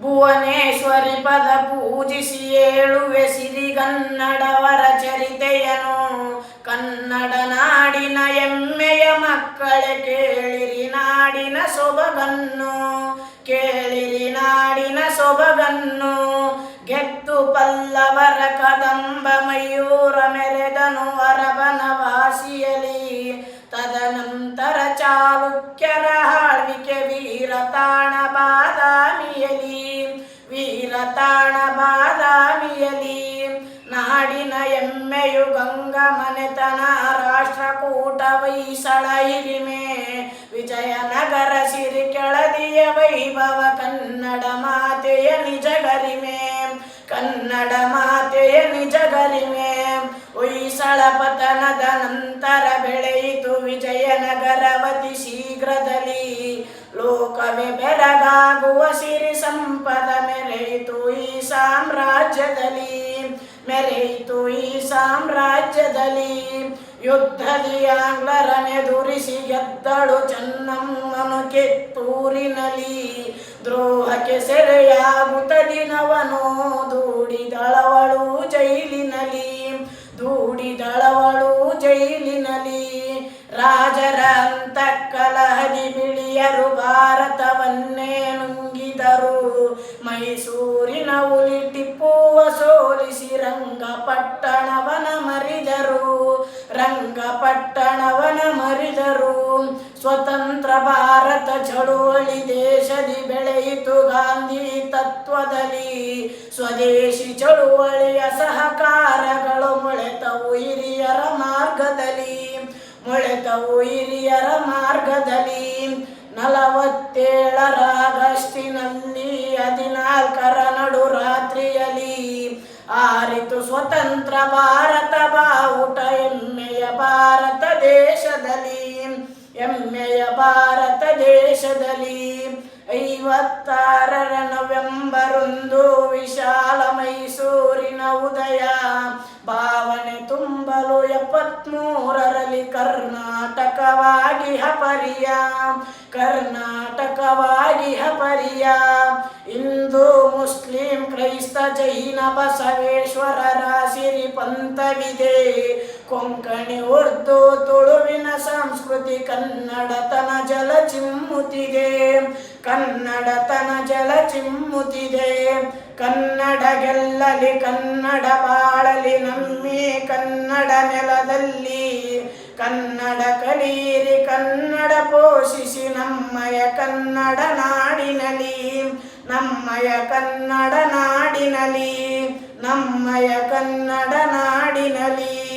ಭುವನೇಶ್ವರಿ ಪದ ಪೂಜಿಸಿ ಏಳುವೆ ಸಿರಿಗನ್ನಡವರ ಚರಿತೆಯನು ಕನ್ನಡ ನಾಡಿನ ಎಮ್ಮೆಯ ಮಕ್ಕಳೇ, ಕೇಳಿರಿ ನಾಡಿನ ಸೊಬಗನ್ನು. ಕೇಳಿರಿ ನಾಡಿನ ಸೊಬಗನ್ನು. ಗೆದ್ದು ಪಲ್ಲವರ ಕದಂಬ ಮಯೂರ ಮೆರೆದನು ಅರಬನವಾಸಿಯಲಿ ತದನಂತರ ಚಾಲುಕ್ಯರ ಆಳ್ವಿಕೆ ವೀರತಾಣ ಬಾದಾಮಿಯಲಿ. ವೀರತಾಣ ಬಾದಾಮಿಯಲಿ, ನಾಡಿನ ಎಮ್ಮೆಯು ಗಂಗ ಮನೆತನ, ರಾಷ್ಟ್ರಕೂಟ ವೈಸಳ ಹಿರಿಮೆ, ವಿಜಯನಗರ ಸಿರಿ ಕೆಳದಿಯ ವೈಭವ, ಕನ್ನಡ ಮಾತೆಯ ನಿಜ ಗರಿಮೆ, ಕನ್ನಡ ಮಾತೆಯ ನಿಜ ಗರಿಮೆ. ಹೊಯ್ಸಳ ಪತನದ ನಂತರ ಬೆಳೆಯಿತು ವಿಜಯನಗರವತಿ ಶೀಘ್ರದಲ್ಲಿ. ಲೋಕವೇ ಬೆರಗಾಗುವ ಸಿರಿ ಸಂಪದ ಸಾಮ್ರಾಜ್ಯದಲ್ಲಿ ಮೆರೆಯಿತು ಈ ಸಾಮ್ರಾಜ್ಯದಲ್ಲಿ ಯುದ್ಧದಿ ಆಂಗ್ಲರನೆದುರಿಸಿ ಗೆದ್ದಳು ಚೆನ್ನಮ್ಮನು ಕೆತ್ತೂರಿನಲ್ಲಿ. ದ್ರೋಹಕ್ಕೆ ಸೆರೆಯಾಗುತ್ತ ದಿನವನು ದೂಡಿದಳವಳು ಜೈಲಿನಲ್ಲಿ. ದೂಡಿದಳವಳು ಜೈಲಿನಲ್ಲಿ. ರಾಜರ ಅಂತ ಕಲಹದಿ ಬಿಳಿಯರು ಭಾರತವನ್ನೇ ನುಂಗಿದರು. ಟಿಪ್ಪುವ ಸೋಲಿಸಿ ರಂಗಪಟ್ಟಣವನ ಮರಿದರು ರಂಗಪಟ್ಟಣವನ ಮರಿದರು. ಸ್ವತಂತ್ರ ಭಾರತ ಚಳುವಳಿ ದೇಶದಿ ಬೆಳೆಯಿತು ಗಾಂಧಿ ತತ್ವದಲ್ಲಿ. ಸ್ವದೇಶಿ ಚಳುವಳಿಯ ಸಹಕಾರಗಳು ಮೊಳೆತವು ಹಿರಿಯರ ಮಾರ್ಗದಲ್ಲಿ. ಮೊಳೆತವು ಹಿರಿಯರ ಮಾರ್ಗದಲ್ಲಿ. ನಲವತ್ತೇಳರ ಆಗಸ್ಟಿನಲ್ಲಿ ಹದಿನಾಲ್ಕರ ಆರಿತು ಸ್ವತಂತ್ರ ಭಾರತ ಬಾವುಟ ಎಮ್ಮೆಯ ಭಾರತ ದೇಶದಲ್ಲಿ. ಎಮ್ಮೆಯ ಭಾರತ ದೇಶದಲ್ಲಿ ಐವತ್ತಾರರ ಭಾವನೆ ತುಂಬಲು ಎಪ್ಪತ್ಮೂರರಲ್ಲಿ ಕರ್ನಾಟಕವಾಗಿ ಹಪರಿಯ. ಕರ್ನಾಟಕವಾಗಿ ಹಪರಿಯ. ಹಿಂದೂ, ಮುಸ್ಲಿಂ, ಕ್ರೈಸ್ತ, ಜೈನ, ಬಸವೇಶ್ವರರ ಸಿರಿ ಪಂಥವಿದೆ. ಕೊಂಕಣಿ, ಉರ್ದು, ತುಳುವಿನ ಸಂಸ್ಕೃತಿ ಕನ್ನಡತನ ಜಲ ಚಿಮ್ಮುತ್ತಿದೆ ಕನ್ನಡತನ ಜಲ ಚಿಮ್ಮುತ್ತಿದೆ ಕನ್ನಡ ಗೆಲ್ಲಲಿ, ಕನ್ನಡ ಬಾಳಲಿ, ನಮ್ಮಿ ಕನ್ನಡ ನೆಲದಲ್ಲಿ ಕನ್ನಡ ಕಲೀರಿ, ಕನ್ನಡ ಪೋಷಿಸಿ ನಮ್ಮಯ ಕನ್ನಡ ನಾಡಿನಲಿ, ನಮ್ಮಯ ಕನ್ನಡ ನಾಡಿನಲಿ, ನಮ್ಮಯ ಕನ್ನಡ ನಾಡಿನಲಿ.